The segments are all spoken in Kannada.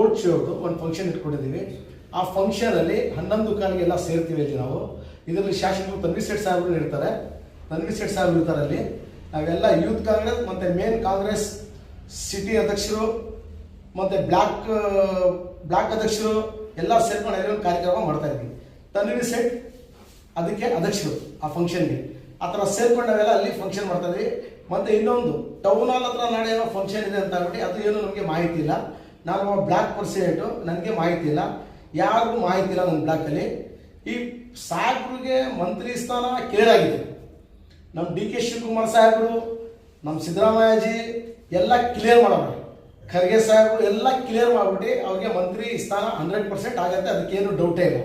ಓಟ್ ಶೋದು ಒಂದು ಫಂಕ್ಷನ್ ಇಟ್ಕೊಂಡಿದ್ದೀವಿ. ಆ ಫಂಕ್ಷನಲ್ಲಿ ಹನ್ನೊಂದು ಕಾಲಿಗೆ ಎಲ್ಲ ಸೇರ್ತೀವಿ ಅಲ್ಲಿ ನಾವು. ಇದರಲ್ಲಿ ಶಾಸಕರು ತನ್ವಿ ಸೇಠ್ ಸಾಹೇಬರು ಇರ್ತಾರೆ. ತನ್ವಿ ಸೇಠ್ ಸಾಹೇಬರು ಇರ್ತಾರೆ ಅಲ್ಲಿ ನಾವೆಲ್ಲ ಯೂತ್ ಕಾಂಗ್ರೆಸ್ ಮತ್ತು ಮೇನ್ ಕಾಂಗ್ರೆಸ್ ಸಿಟಿ ಅಧ್ಯಕ್ಷರು ಮತ್ತು ಬ್ಲಾಕ್ ಬ್ಲಾಕ್ ಅಧ್ಯಕ್ಷರು ಎಲ್ಲ ಸೇರ್ಕೊಂಡು ಒಂದು ಕಾರ್ಯಕ್ರಮ ಮಾಡ್ತಾ ಇದ್ವಿ ತನ್ವಿ ಸೇಠ್ ಅದಕ್ಕೆ ಅಧ್ಯಕ್ಷರು ಆ ಫಂಕ್ಷನ್ಗೆ ಆ ಥರ ಸೇರ್ಕೊಂಡು ನಾವೆಲ್ಲ ಅಲ್ಲಿ ಫಂಕ್ಷನ್ ಮಾಡ್ತಾ ಇದ್ವಿ ಮತ್ತೆ ಇನ್ನೊಂದು ಟೌನ್ ಹಾಲ್ ಹತ್ರ ನಾಳೆ ಏನೋ ಫಂಕ್ಷನ್ ಇದೆ ಅಂತ ಹೇಳ್ಬಿಟ್ಟು ಅದು ಏನು ನಮಗೆ ಮಾಹಿತಿ ಇಲ್ಲ. ನಾನು ಬ್ಲಾಕ್ ಪರ್ಸೆಂಟು ನನಗೆ ಮಾಹಿತಿ ಇಲ್ಲ. ಯಾರಿಗೂ ಮಾಹಿತಿ ಇಲ್ಲ ನನ್ನ ಬ್ಲಾಕಲ್ಲಿ ಈ ಸಾಹೇಬ್ರಿಗೆ ಮಂತ್ರಿ ಸ್ಥಾನ ಕ್ಲಿಯರ್ ಆಗಿದೆ. ನಮ್ಮ ಡಿ ಕೆ ಶಿವಕುಮಾರ್ ಸಾಹೇಬರು, ನಮ್ಮ ಸಿದ್ದರಾಮಯ್ಯಜಿ ಎಲ್ಲ ಕ್ಲಿಯರ್ ಮಾಡೋರು. ಖರ್ಗೆ ಸಾಹೇಬರು ಎಲ್ಲ ಕ್ಲಿಯರ್ ಮಾಡಿಬಿಟ್ಟು ಅವ್ರಿಗೆ ಮಂತ್ರಿ ಸ್ಥಾನ ಹಂಡ್ರೆಡ್ ಪರ್ಸೆಂಟ್ ಆಗುತ್ತೆ, ಅದಕ್ಕೇನು ಡೌಟೇ ಇಲ್ಲ.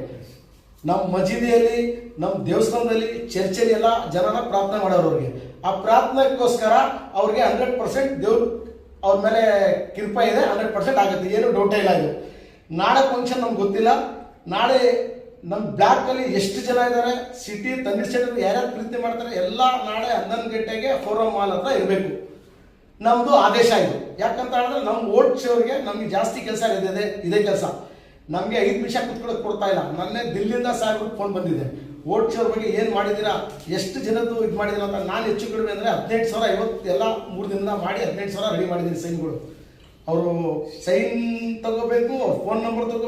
ನಮ್ಮ ಮಸೀದಿಯಲ್ಲಿ ನಮ್ಮ ದೇವಸ್ಥಾನದಲ್ಲಿ ಚರ್ಚೆಯಲ್ಲಿ ಎಲ್ಲ ಜನನ ಪ್ರಾರ್ಥನೆ ಮಾಡೋರು ಅವ್ರಿಗೆ. ಆ ಪ್ರಾರ್ಥನೆಗೋಸ್ಕರ ಅವ್ರಿಗೆ ಹಂಡ್ರೆಡ್ ಪರ್ಸೆಂಟ್ ದೇವ್ರು ಅವ್ರ ಮೇಲೆ ಕೃಪಾ ಇದೆ ಹಂಡ್ರೆಡ್ ಪರ್ಸೆಂಟ್ ಆಗುತ್ತೆ. ಏನು ಡೌಟೇ ಇಲ್ಲ ಇದು. ನಾಳೆ ಫಂಕ್ಷನ್ ನಮ್ಗೆ ಗೊತ್ತಿಲ್ಲ. ನಾಳೆ ನಮ್ಮ ಬ್ಲಾಕಲ್ಲಿ ಎಷ್ಟು ಜನ ಇದ್ದಾರೆ ಸಿಟಿ ತಂದಿರ್ ಸೈಡ್ ಯಾರ್ಯಾರು ಪ್ರೀತಿ ಮಾಡ್ತಾರೆ, ಎಲ್ಲ ನಾಳೆ ಹನ್ನೊಂದು ಗಂಟೆಗೆ ಫೋರಂ ಮಾಲ್ ಹತ್ರ ಇರಬೇಕು. ನಮ್ಮದು ಆದೇಶ ಇದು. ಯಾಕಂತ ಹೇಳಿದ್ರೆ ನಮ್ಮ ಓಟ್ ಶೋರ್ಗೆ ನಮಗೆ ಜಾಸ್ತಿ ಕೆಲಸ ಇದೆ, ಇದೇ ಕೆಲಸ. ನಮಗೆ ಐದು ನಿಮಿಷ ಕುತ್ಕೊಳ್ಳೋಕೆ ಕೊಡ್ತಾ ಇಲ್ಲ. ನನ್ನೇ ದಿಲ್ಲಿಂದ ಸಾಹೇಬ್ರು ಫೋನ್ ಬಂದಿದೆ. ಓಟ್ ಬಗ್ಗೆ ಏನು ಮಾಡಿದ್ದೀರಾ? ಎಷ್ಟು ಜನದ್ದು ಇದು ಮಾಡಿದ್ದೀರಾ ಅಂತ ನಾನು ಹೆಚ್ಚು ಕಡಿಮೆ ಅಂದರೆ ಹದಿನೆಂಟು ಸಾವಿರ ಐವತ್ತು ಎಲ್ಲ ಮೂರು ದಿನದ ಮಾಡಿ ಹದಿನೆಂಟು ಸಾವಿರ ರೆಡಿ ಮಾಡಿದ್ದೀನಿ ಸೈನ್ಗಳು. ಅವರು ಸೈನ್ ತಗೋಬೇಕು ಫೋನ್ ನಂಬರ್ ತಗೋಬೇಕು.